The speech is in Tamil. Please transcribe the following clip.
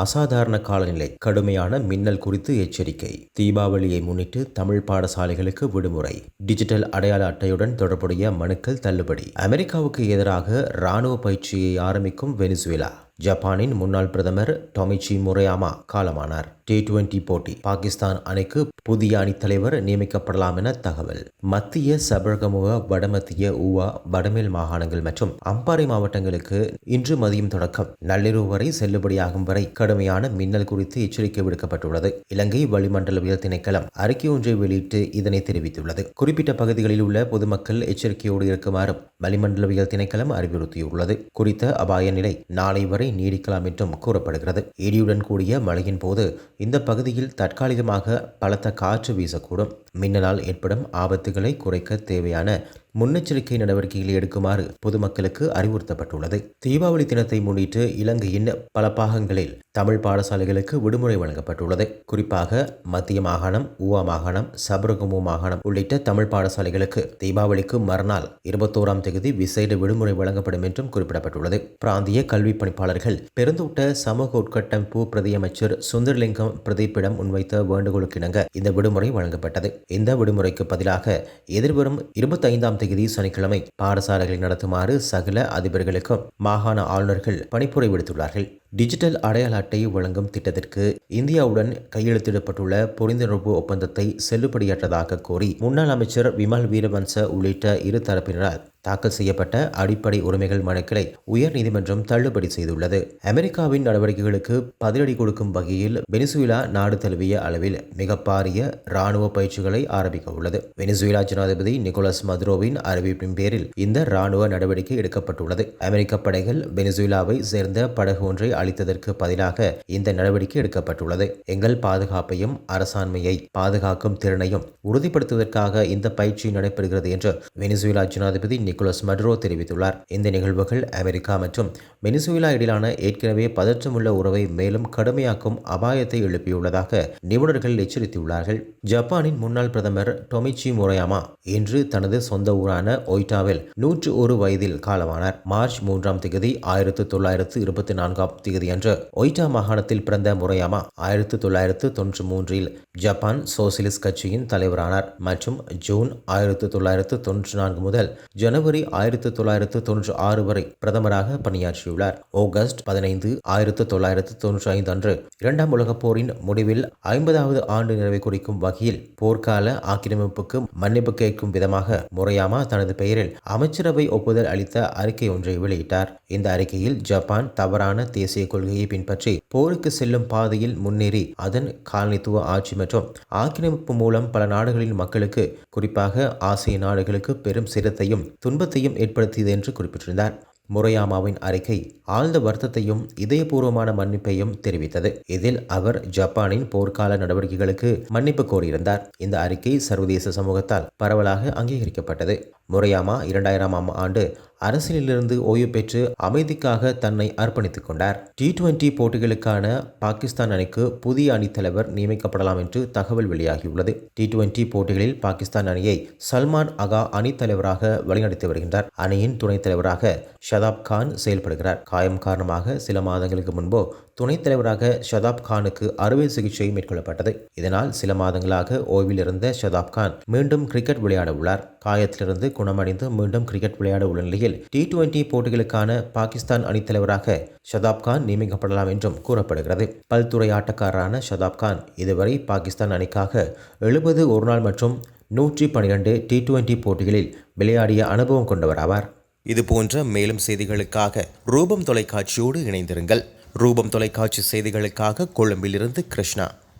அசாதாரண காலநிலை கடுமையான மின்னல் குறித்து எச்சரிக்கை. தீபாவளியை முன்னிட்டு தமிழ் பாடசாலைகளுக்கு விடுமுறை. டிஜிட்டல் அடையாள அட்டையுடன் தொடர்புடைய மனுக்கள் தள்ளுபடி. அமெரிக்காவுக்கு எதிராக ராணுவ பயிற்சியை ஆரம்பிக்கும் வெனிசுவேலா. ஜப்பானின் முன்னாள் பிரதமர் டொமிச்சி முரையாமா காலமானார். டி டுவெண்டி போட்டி பாகிஸ்தான் அணிக்கு புதிய அணித்தலைவர் நியமிக்கப்படலாம் என தகவல். மத்திய சபரகமுக வடமத்திய ஊவா வடமேல் மாகாணங்கள் மற்றும் அம்பாறை மாவட்டங்களுக்கு இன்று மதியம் தொடக்கம். நள்ளிரவு வரை செல்லுபடியாகும் வரை கடுமையான மின்னல் குறித்து எச்சரிக்கை விடுக்கப்பட்டுள்ளது. இலங்கை வளிமண்டலவியல் திணைக்களம் அறிக்கை ஒன்றை வெளியிட்டு இதனை தெரிவித்துள்ளது. குறிப்பிட்ட பகுதிகளில் உள்ள பொதுமக்கள் எச்சரிக்கையோடு இருக்குமாறும் வளிமண்டலவியல் திணைக்களம் அறிவுறுத்தியுள்ளது. குறித்த அபாய நிலை நாளை வரை நீடிக்கலாம் என்றும் கூறப்படுகிறது. இடியுடன் கூடிய மழையின் போது இந்த பகுதியில் தற்காலிகமாக பலத்த காற்று வீசக்கூடும். மின்னலால் ஏற்படும் ஆபத்துகளை குறைக்க தேவையான முன்னெச்சரிக்கை நடவடிக்கைகளை எடுக்குமாறு பொதுமக்களுக்கு அறிவுறுத்தப்பட்டுள்ளது. தீபாவளி தினத்தை முன்னிட்டு இலங்கையின் பல பாகங்களில் தமிழ் பாடசாலைகளுக்கு விடுமுறை வழங்கப்பட்டுள்ளது. குறிப்பாக மத்திய மாகாணம் ஊவா மாகாணம் சபரகமு மாகாணம் உள்ளிட்ட தமிழ் பாடசாலைகளுக்கு தீபாவளிக்கு மறுநாள் இருபத்தோராம் தேதி விசேட விடுமுறை வழங்கப்படும் என்றும் குறிப்பிடப்பட்டுள்ளது. பிராந்திய கல்வி பணிப்பாளர்கள் பெருந்தோட்ட சமூக உட்கட்டமைப்பு பிரதியமைச்சர் சுந்தரலிங்கம் பிரதீப்பிடம் முன்வைத்த வேண்டுகோளுக்கிணங்க இந்த விடுமுறை வழங்கப்பட்டது. இந்த விடுமுறைக்கு பதிலாக எதிர்வரும் இருபத்தைந்தாம் தேதி சனிக்கிழமை பாடசாலைகளை நடத்துமாறு சகல அதிபர்களுக்கும் மாகாண ஆளுநர்கள் பணிப்புரை விடுத்துள்ளார்கள். டிஜிட்டல் அடையாள அட்டை வழங்கும் திட்டத்திற்கு இந்தியாவுடன் கையெழுத்திடப்பட்டுள்ள புரிந்துணர்வு ஒப்பந்தத்தை செல்லுபடியற்றதாக கோரி முன்னாள் அமைச்சர் விமல் வீரவன்ச உள்ளிட்ட இரு தரப்பினரால் தாக்கல் செய்யப்பட்ட அடிப்படை உரிமைகள் மனுக்களை உயர்நீதிமன்றம் தள்ளுபடி செய்துள்ளது. அமெரிக்காவின் நடவடிக்கைகளுக்கு பதிலடி கொடுக்கும் வகையில் வெனிசுவேலா நாடு தழுவிய அளவில் மிக பாரிய ராணுவ பயிற்சிகளை ஆரம்பிக்க உள்ளது. வெனிசுவேலா ஜனாதிபதி நிக்கோலஸ் மதுரோவின் அறிவிப்பின் பேரில் இந்த ராணுவ நடவடிக்கை எடுக்கப்பட்டுள்ளது. அமெரிக்க படைகள் வெனிசுவேலாவை சேர்ந்த படகு ஒன்றை அளித்ததற்கு பதிலாக இந்த நடவடிக்கை எடுக்கப்பட்டுள்ளது. எங்கள் பாதுகாப்பையும் அரசாண்மையை பாதுகாக்கும் திறனையும் உறுதிப்படுத்துவதற்காக இந்த பயிற்சி நடைபெறுகிறது என்று வெனிசுவேலா ஜனாதிபதி நிக்கோலஸ் மட்ரோ தெரிவித்துள்ளார். இந்த நிகழ்வுகள் அமெரிக்கா மற்றும் வெனிசுவேலா இடையிலான ஏற்கனவே பதற்றமுள்ள உறவை மேலும் கடுமையாக்கும் அபாயத்தை எழுப்பியுள்ளதாக நிபுணர்கள் எச்சரித்துள்ளார்கள். ஜப்பானின் முன்னாள் பிரதமர் டொமிச்சி முரையாமா இன்று தனது சொந்த ஊரான ஒய்டாவில் நூற்று ஒரு வயதில் காலமானார். மார்ச் மூன்றாம் தேதி ஆயிரத்து தொள்ளாயிரத்து இருபத்தி நான்காம் தேதி அன்று ஒய்டா மாகாணத்தில் பிறந்த முறையாமா ஆயிரத்து தொள்ளாயிரத்து தொன்று மூன்றில் ஜப்பான் சோசியலிஸ்ட் கட்சியின் தலைவரானார் மற்றும் ஜூன் ஆயிரத்து தொள்ளாயிரத்து தொன்று நான்கு முதல் ஜனவரி ஆயிரத்து தொள்ளாயிரத்து தொன்று ஆறு வரை பிரதமராக பணியாற்றியுள்ளார். ஆகஸ்ட் பதினைந்து ஆயிரத்து தொள்ளாயிரத்து தொன்று ஐந்து அன்று இரண்டாம் உலகப் போரின் முடிவில் ஐம்பதாவது ஆண்டு நிறைவை குறிக்கும் வகையில் போர்க்கால ஆக்கிரமிப்புக்கு மன்னிப்பு கேட்கும் விதமாக முறையாமா தனது பெயரில் அமைச்சரவை ஒப்புதல் அளித்த அறிக்கை ஒன்றை வெளியிட்டார். இந்த அறிக்கையில் ஜப்பான் தவறான தேசிய தேசிய கொள்கையை பின்பற்றி போருக்கு செல்லும் பாதையில் முன்னேறி அதன் காலனித்துவ ஆட்சி மற்றும் ஆக்கிரமிப்பு மூலம் பல நாடுகளின் மக்களுக்கு குறிப்பாக ஆசிய நாடுகளுக்கு பெரும் சிரத்தையும் துன்பத்தையும் ஏற்படுத்தியது என்று குறிப்பிட்டிருந்தார். முரையாமாவின் அறிக்கை ஆழ்ந்த வருத்தத்தையும் இதயபூர்வமான மன்னிப்பையும் தெரிவித்தது. இதில் அவர் ஜப்பானின் போர்க்கால நடவடிக்கைகளுக்கு மன்னிப்பு கோரியிருந்தார். இந்த அறிக்கை சர்வதேச சமூகத்தால் பரவலாக அங்கீகரிக்கப்பட்டது. முரையாமா இரண்டாயிரமாம் ஆண்டு அரசியலிலிருந்து ஓய்வு பெற்று அமைதிக்காக தன்னை அர்ப்பணித்துக் கொண்டார். டி டுவெண்டி போட்டிகளுக்கான பாகிஸ்தான் அணிக்கு புதிய அணித்தலைவர் நியமிக்கப்படலாம் என்று தகவல் வெளியாகியுள்ளது. டி டுவெண்டி போட்டிகளில் பாகிஸ்தான் அணியை சல்மான் அகா அணித்தலைவராக வழிநடத்தி வருகின்றார். அணியின் துணைத் தலைவராக ஷதாப் கான் செயல்படுகிறார். காயம் காரணமாக சில மாதங்களுக்கு முன்போ துணைத் தலைவராக ஷதாப் கானுக்கு அறுவை சிகிச்சை மேற்கொள்ளப்பட்டது. இதனால் சில மாதங்களாக ஓய்வில் இருந்த ஷதாப் கான் மீண்டும் கிரிக்கெட் விளையாட உள்ளார். காயத்திலிருந்து குணமடைந்து மீண்டும் கிரிக்கெட் விளையாட உள்ள நிலையில் டி டுவெண்டி போட்டிகளுக்கான பாகிஸ்தான் அணித்தலைவராக ஷதாப் கான் நியமிக்கப்படலாம் என்றும் கூறப்படுகிறது. பல்துறை ஆட்டக்காரரான ஷதாப் கான் இதுவரை பாகிஸ்தான் அணிக்காக எழுபது ஒருநாள் மற்றும் நூற்றி பனிரெண்டு டி டுவெண்டி போட்டிகளில் விளையாடிய அனுபவம் கொண்டவர் ஆவார். இது போன்ற மேலும் செய்திகளுக்காக ரூபம் தொலைக்காட்சியோடு இணைந்திருங்கள். ரூபம் தொலைக்காட்சி செய்திகளுக்காக கொழும்பிலிருந்து கிருஷ்ணா.